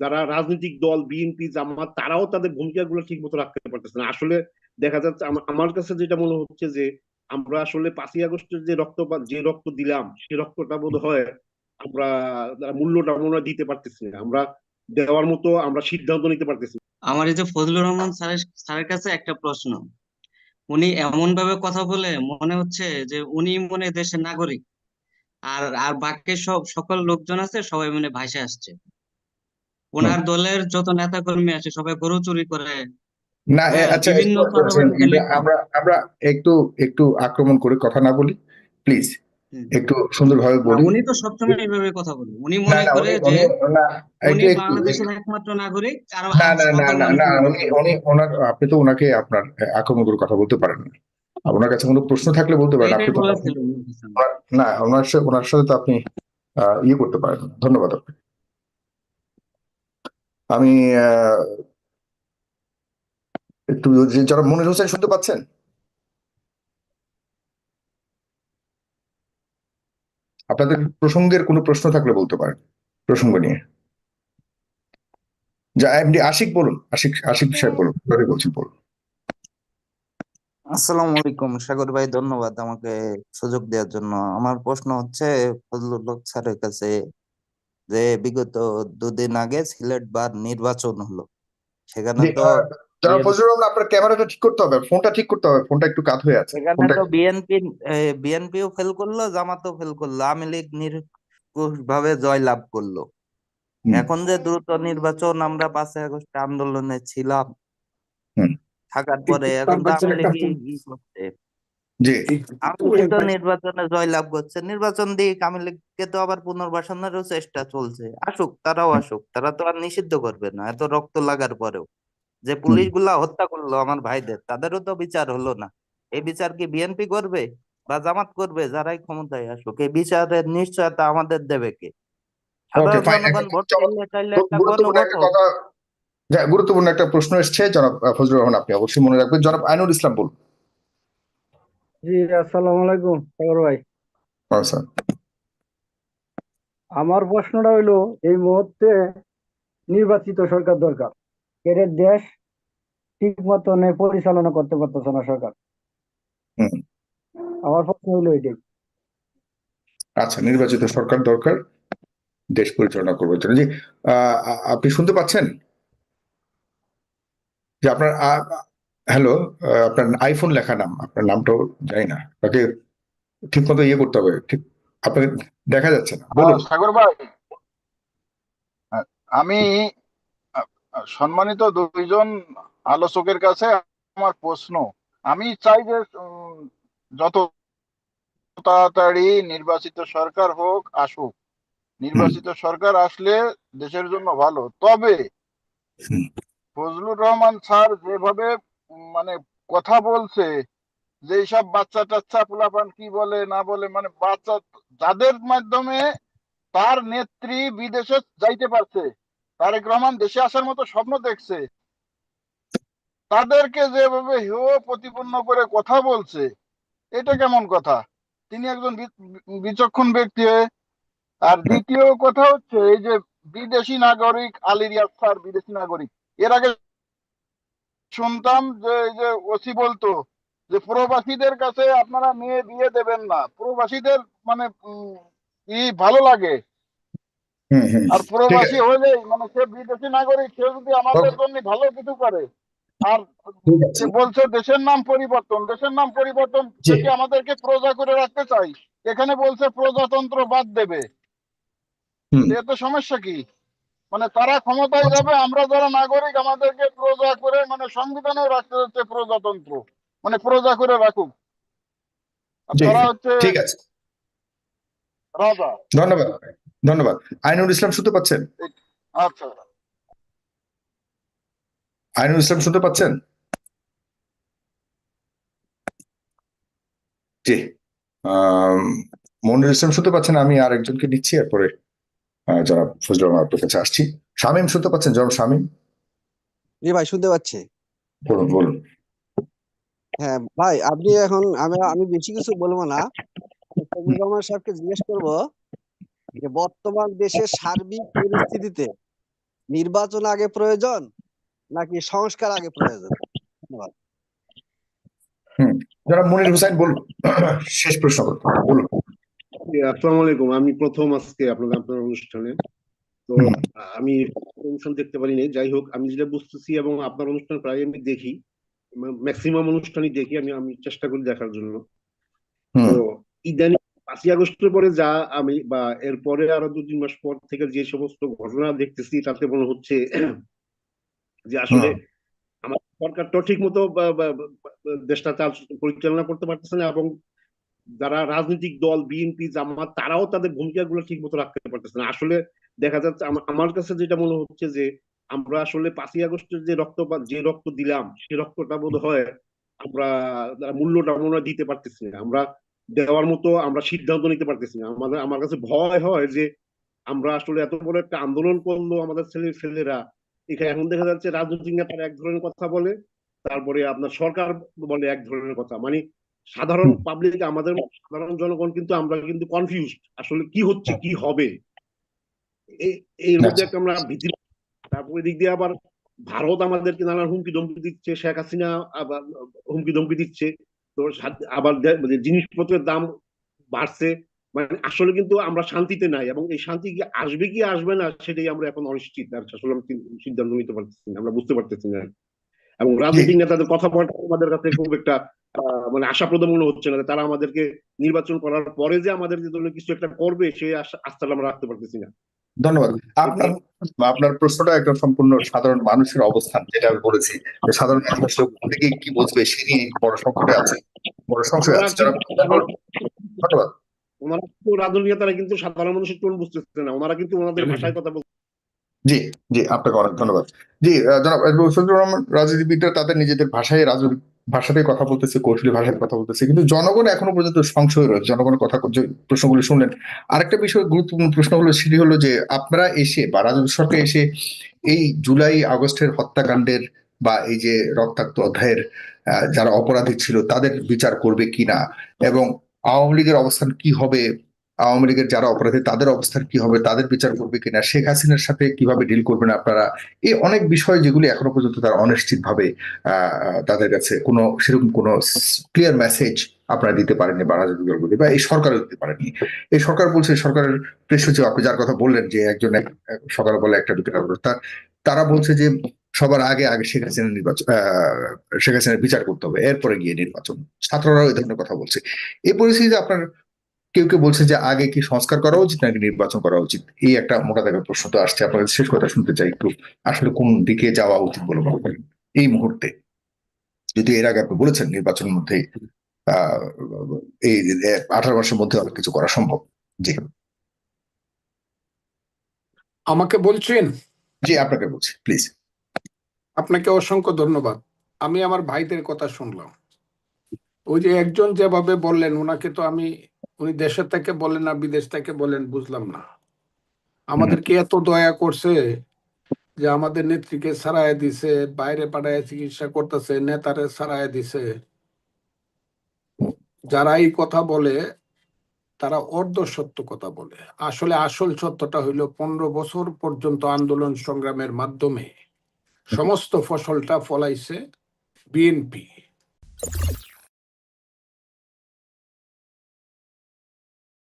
যারা রাজনৈতিক দল বিএনপি জামাত তারাও তাদের ভূমিকাগুলো ঠিক মতো রাখতে পারতেছে না। আসলে দেখা যাচ্ছে আমার কাছে যেটা মনে হচ্ছে যে আমরা আসলে পাঁচই আগস্টের যে রক্ত যে রক্ত দিলাম সে রক্তটা বোধ হয় আমরা মূল্যটা মনে দিতে পারতেছি না। আমরা দেওয়ার মতো আমরা সিদ্ধান্ত নিতে পারতেছি আমার এই যে ফজলুর রহমান স্যারের স্যারের কাছে একটা প্রশ্ন। উনি এমন ভাবে কথা বলে মনে হচ্ছে যে উনি মনে দেশের নাগরিক। আর আর বাকি সব সকল লোকজন আছে সবাই মনে ভাসে আসছে। ওনার দলের যত নেতা কর্মী আছে সবাই গরু চুরি করে। না হ্যাঁ, আচ্ছা বলে আমরা আমরা একটু একটু আক্রমণ করে কথা না বলি প্লিজ একটু সুন্দরভাবে বলি। উনি তো সবসময় এইভাবে কথা বলে। উনি মনে করে যে উনি বাংলাদেশের একমাত্র নাগরিক আর না না না না না উনি উনি ওনার আপনি তো ওনাকে আপনার আক্রমণ করে কথা বলতে পারেন না। আর ওনার কাছে কোনো প্রশ্ন থাকলে বলতে পারেন আপনি তো না ওনার সাথে ওনার সাথে তো আপনি ইয়ে করতে পারেন ধন্যবাদ আপনাকে। আমি একটু যারা মনির হোসেন শুনতে পাচ্ছেন? আপনাদের প্রসঙ্গের কোনো প্রশ্ন থাকলে বলতে পারেন, প্রসঙ্গ নিয়ে। যা এমডি আশিক বলুন, আশিক আশিক সাহেব বলুন বলছি, বলুন। আসসালামু আলাইকুম, সাগর ভাই, ধন্যবাদ আমাকে সুযোগ দেওয়ার জন্য। আমার প্রশ্ন হচ্ছে, ফজলুল হক স্যারের কাছে যে বিগত দুদিন আগে সিলেট বার নির্বাচন হলো। সেখানে তো আহ, যারা BNP ফজলুর রহমান আপনার ক্যামেরাটা ঠিক করতে হবে ফোনটা ঠিক করতে হবে ফোনটা একটু কাত হয়ে আছে সেখানে তো বিএনপি বিএনপিও ফেল করল জামাতও ফেল করল আওয়ামী লীগ নিরঙ্কুশ ভাবে জয় লাভ করল এখন যে দ্রুত নির্বাচন আমরা পাঁচই আগস্ট আন্দোলনে ছিলাম। থাকার পরে এখন আওয়ামী জি। তো নির্বাচনে জয়লাভ করছে। নির্বাচন দিয়ে লীগকে তো আবার পুনর্বাসনেরও চেষ্টা চলছে। আসুক তারাও আসুক। তারা তো আর নিষিদ্ধ করবে না। এত রক্ত লাগার পরেও। যে পুলিশগুলা হত্যা করল আমার ভাইদের তাদেরও তো বিচার হলো না। এই বিচার কি বিএনপি করবে বা জামাত করবে? যারাই ক্ষমতায় আসুক। এই বিচারের নিশ্চয়তা আমাদের দেবে কে? গুরুত্বপূর্ণ একটা প্রশ্ন এসছে। জনাব ফজলুর রহমান আপনি অবশ্যই মনে রাখবেন। জনাব আইনুল ইসলাম বলুন। জি আসসালামু আলাইকুম সাগর ভাই। আমার প্রশ্নটা হইল এই মুহূর্তে নির্বাচিত সরকার দরকার। এর দেশ ঠিক মতন পরিচালনা করতে পারতেছে না সরকার। আমার প্রশ্ন হইল এটাই। আচ্ছা নির্বাচিত সরকার দরকার দেশ পরিচালনা করবে জন্য। জি আপনি শুনতে পাচ্ছেন? যে আপনার হ্যালো আপনার আইফোন লেখা নাম আপনার নামটাও জানি না। তাকে ঠিক মতো ইয়ে করতে হবে ঠিক আপনাকে দেখা যাচ্ছে না সাগর ভাই আমি সম্মানিত দুইজন আলোচকের কাছে আমার প্রশ্ন। আমি চাই যে যত তাড়াতাড়ি নির্বাচিত সরকার হোক আসুক নির্বাচিত সরকার আসলে দেশের জন্য ভালো। তবে ফজলুর রহমান স্যার যেভাবে মানে কথা বলছে যে এইসব বাচ্চা টাচ্চা পোলাপান কি বলে, না বলে মানে বাচ্চা যাদের মাধ্যমে তার নেত্রী বিদেশে যাইতে পারছে, তারেক রহমান দেশে আসার মতো স্বপ্ন দেখছে, তাদেরকে যেভাবে হেয় প্রতিপন্ন করে কথা বলছে, এটা কেমন কথা? তিনি একজন বিচক্ষণ ব্যক্তি আর দ্বিতীয় কথা হচ্ছে এই যে বিদেশি নাগরিক আলী রিয়াজ স্যার বিদেশি নাগরিক, এর আগে শুনতাম যে যে ওসি বলতো যে প্রবাসীদের কাছে আপনারা মেয়ে বিয়ে দেবেন না। প্রবাসীদের মানে ই ভালো লাগে। আর প্রবাসী হলে মানে সে বিদেশি নাগরিক সে যদি আমাদের জন্য ভালো কিছু করে আর বলছে দেশের নাম পরিবর্তন দেশের নাম পরিবর্তন। থেকে আমাদেরকে প্রজা করে রাখতে চাই। এখানে বলছে প্রজাতন্ত্র বাদ দেবে। এতে সমস্যা কি? মানে তারা ক্ষমতায় যাবে আমরা যারা নাগরিক আমাদেরকে প্রজা করে মানে সংবিধানেও রাখতে হচ্ছে প্রজাতন্ত্র। মানে প্রজা করে রাখুক। তারা হচ্ছে ঠিক আছে। রাজা। ধন্যবাদ ধন্যবাদ। আইনুল ইসলাম শুনতে পাচ্ছেন? আচ্ছা। আইনুল ইসলাম শুনতে পাচ্ছেন? জি। আম, মনিরুল ইসলাম শুনতে পাচ্ছেন আমি আর একজনকে নিচ্ছি এরপরে আহ, যারা ফজলুর রহমান আপনার কাছে আসছি। শামীম শুনতে পাচ্ছেন? জনাব শামীম? জি ভাই শুনতে পাচ্ছি। বলুন বলুন। হ্যাঁ ভাই আপনি এখন আমি আমি বেশি কিছু বলব না। ফজলুর রহমান সাহেবকে জিজ্ঞেস করব যে বর্তমান দেশের সার্বিক পরিস্থিতিতে নির্বাচন আগে প্রয়োজন নাকি সংস্কার আগে প্রয়োজন? ধন্যবাদ। যারা মনির হোসেন বলুন। শেষ প্রশ্ন করতে বলুন। আসসালামু আলাইকুম। আমি প্রথম আজকে আপনাদের আপনার অনুষ্ঠানে। তো আমি অনুষ্ঠান দেখতে পারিনি। যাই হোক আমি যেটা বুঝতেছি এবং আপনার অনুষ্ঠান প্রায় আমি দেখি ম্যাক্সিমাম অনুষ্ঠানই দেখি আমি আমি চেষ্টা করি দেখার জন্য। তো ইদানিং পাঁচই আগস্টের পরে যা আমি বা এরপরে আরও দু তিন মাস পর থেকে যে সমস্ত ঘটনা দেখতেছি তাতে মনে হচ্ছে যে আসলে। আমার সরকারটাও ঠিক মতো দেশটা চাল- পরিচালনা করতে পারতেছে না এবং যারা রাজনৈতিক দল বিএনপি জামাত, তারাও তাদের ভূমিকাগুলো ঠিক মতো রাখতে পারতেছে না। আসলে দেখা যাচ্ছে আমার কাছে যেটা মনে হচ্ছে যে, আমরা আসলে পাঁচই আগস্টের যে রক্ত যে রক্ত দিলাম সেই রক্তটা বোধ হয় আমরা মূল্যটা মনে দিতে পারতেছি না। আমরা দেওয়ার মতো আমরা সিদ্ধান্ত নিতে পারতেছি না। আমাদের, আমার কাছে ভয় হয় যে, আমরা আসলে এত বড় একটা আন্দোলন করল আমাদের ছেলে, ছেলেরা। এখানে এখন দেখা যাচ্ছে রাজনৈতিক নেতারা এক ধরনের কথা বলে, তারপরে আপনার সরকার বলে এক ধরনের কথা। মানে সাধারণ পাবলিক আমাদের সাধারণ জনগণ কিন্তু আমরা কিন্তু কনফিউজ আসলে কি হচ্ছে কি হবে? এর মধ্যে আচ্ছা। একটা আমরা ভীতি তারপরে দিক দিয়ে আবার ভারত আমাদেরকে নানান হুমকি ধমকি দিচ্ছে শেখ হাসিনা আবার হুমকি ধমকি দিচ্ছে তো আবার মানে জিনিসপত্রের দাম বাড়ছে মানে আসলে কিন্তু আমরা শান্তিতে নাই এবং এই শান্তি কি আসবে কি আসবে না সেটাই আমরা এখন অনিশ্চিত আর আসলে সিদ্ধান্ত নিতে পারতেছি না আমরা বুঝতে পারতেছি না। এবং রাজনৈতিক নেতাদের কথা বলা আমাদের কাছে খুব একটা মানে আশাপ্রদ মনে হচ্ছে না তারা আমাদেরকে নির্বাচন করার পরে যে আমাদের যে জন্য কিছু একটা করবে সেই আস্থাটা আমরা রাখতে পারতেছি না। ধন্যবাদ। আপনার আপনার প্রশ্নটা একটা সম্পূর্ণ সাধারণ মানুষের অবস্থান যেটা আমি বলেছি সাধারণ মানুষ কি বুঝবে সে নিয়ে বড় সংকটে আছে বড় সংশয় আছে ধন্যবাদ ওনারা কিন্তু রাজনৈতিক নেতারা কিন্তু সাধারণ মানুষের টোন বুঝতেছে না ওনারা কিন্তু ওনাদের ভাষায় কথা বলতে জি জি আপনাকে অনেক ধন্যবাদ। জি জনাব রহমান রাজনীতিবিদরা তাদের নিজেদের ভাষায় রাজনৈতিক ভাষাতে কথা বলতেছে, কৌশলী ভাষায় কথা বলতেছে। কিন্তু জনগণ এখনও পর্যন্ত সংশয় রয়েছে। জনগণের কথা যে প্রশ্নগুলি শুনলেন। আরেকটা বিষয় গুরুত্বপূর্ণ প্রশ্ন হলো, সেটি হলো যে আপনারা এসে বা রাজনৈতিক সরকার এসে এই জুলাই, আগস্টের হত্যাকাণ্ডের বা এই যে রক্তাক্ত অধ্যায়ের যারা অপরাধী ছিল, তাদের বিচার করবে কিনা? এবং আওয়ামী লীগের অবস্থান কি হবে? আওয়ামী লীগের যারা অপরাধী তাদের অবস্থান কি হবে তাদের বিচার করবে কিনা শেখ হাসিনার সাথে কীভাবে ডিল করবেন আপনারা এই অনেক বিষয় যেগুলি এখনও পর্যন্ত তারা অনিশ্চিত ভাবে আহ, তাদের কাছে কোনো সেরকম কোনো ক্লিয়ার মেসেজ আপনারা দিতে পারেননি বা রাজনৈতিক দলগুলি বা এই সরকারও দিতে পারেননি। এই সরকার বলছে সরকারের প্রেস সচিব আপনি যার কথা বললেন যে একজন এক- এক সকাল বলে একটা বিকেল তারা বলছে যে সবার আগে আগে শেখ হাসিনা নির্বাচন শেখ হাসিনার বিচার করতে হবে এরপরে গিয়ে নির্বাচন। ছাত্ররাও এই ধরনের কথা বলছে। এই পরিস্থিতিতে আপনার কেউ কেউ বলছে যে আগে কি সংস্কার করা উচিত নাকি নির্বাচন করা উচিত? এই একটা মোটা দাগের প্রশ্ন তো আসছে। আপনাদের শেষ কথা শুনতে চাই একটু। আসলে কোন দিকে যাওয়া উচিত বলে মনে করেন? এই মুহূর্তে। যদি এর আগে আপনি বলেছেন নির্বাচনের মধ্যে এই আঠারো মাসের মধ্যে অনেক কিছু করা সম্ভব। জি। আমাকে বলছেন? জি আপনাকে বলছি প্লিজ। আপনাকে অসংখ্য ধন্যবাদ। আমি আমার ভাইদের কথা শুনলাম। ওই যে একজন যেভাবে বললেন ওনাকে তো আমি উনি দেশের থেকে বলেন না, বিদেশ থেকে বলেন, বুঝলাম না। আমাদেরকে এত দয়া করছে যে আমাদের নেত্রীকে সারায় দিছে, বাইরে পাঠায় চিকিৎসা করতেছে, নেতারে সারায় দিছে? যারা এই কথা বলে, তারা অর্ধ সত্য কথা বলে। আসলে আসল সত্যটা হইল পনেরো বছর পর্যন্ত আন্দোলন সংগ্রামের মাধ্যমে সমস্ত ফসলটা ফলাইছে বিএনপি।